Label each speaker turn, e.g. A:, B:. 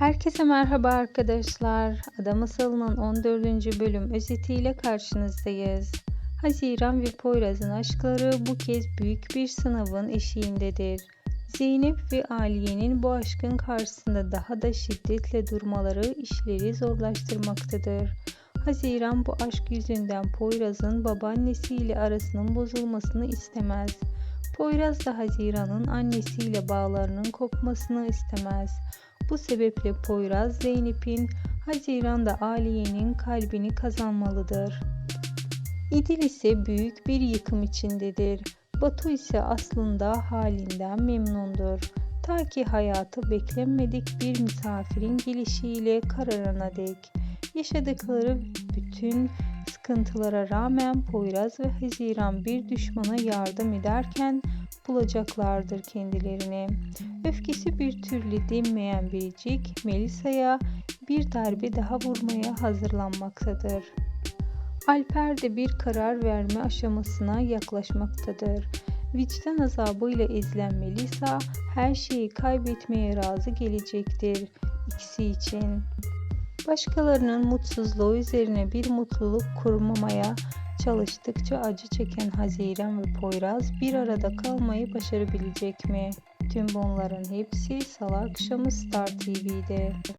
A: Herkese merhaba arkadaşlar. Ada Masalı'nın 14. bölüm özetiyle karşınızdayız. Haziran ve Poyraz'ın aşkları bu kez büyük bir sınavın eşiğindedir. Zeynep ve Aliye'nin bu aşkın karşısında daha da şiddetle durmaları işleri zorlaştırmaktadır. Haziran bu aşk yüzünden Poyraz'ın babaannesiyle arasının bozulmasını istemez. Poyraz da Haziran'ın annesiyle bağlarının kopmasını istemez. Bu sebeple Poyraz Zeynep'in, Haziran'da Aliye'nin kalbini kazanmalıdır. İdil ise büyük bir yıkım içindedir. Batu ise aslında halinden memnundur. Ta ki hayatı beklenmedik bir misafirin gelişiyle kararına dek. Yaşadıkları bütün sıkıntılara rağmen Poyraz ve Haziran bir düşmana yardım ederken bulacaklardır kendilerini. Öfkesi bir türlü dinmeyen biricik Melisa'ya bir darbe daha vurmaya hazırlanmaktadır. Alper de bir karar verme aşamasına yaklaşmaktadır. Vicdan azabıyla ezilen Melisa her şeyi kaybetmeye razı gelecektir ikisi için. Başkalarının mutsuzluğu üzerine bir mutluluk kurmamaya çalıştıkça acı çeken Haziran ve Poyraz bir arada kalmayı başarabilecek mi? Tüm bunların hepsi salı akşamı Star TV'de.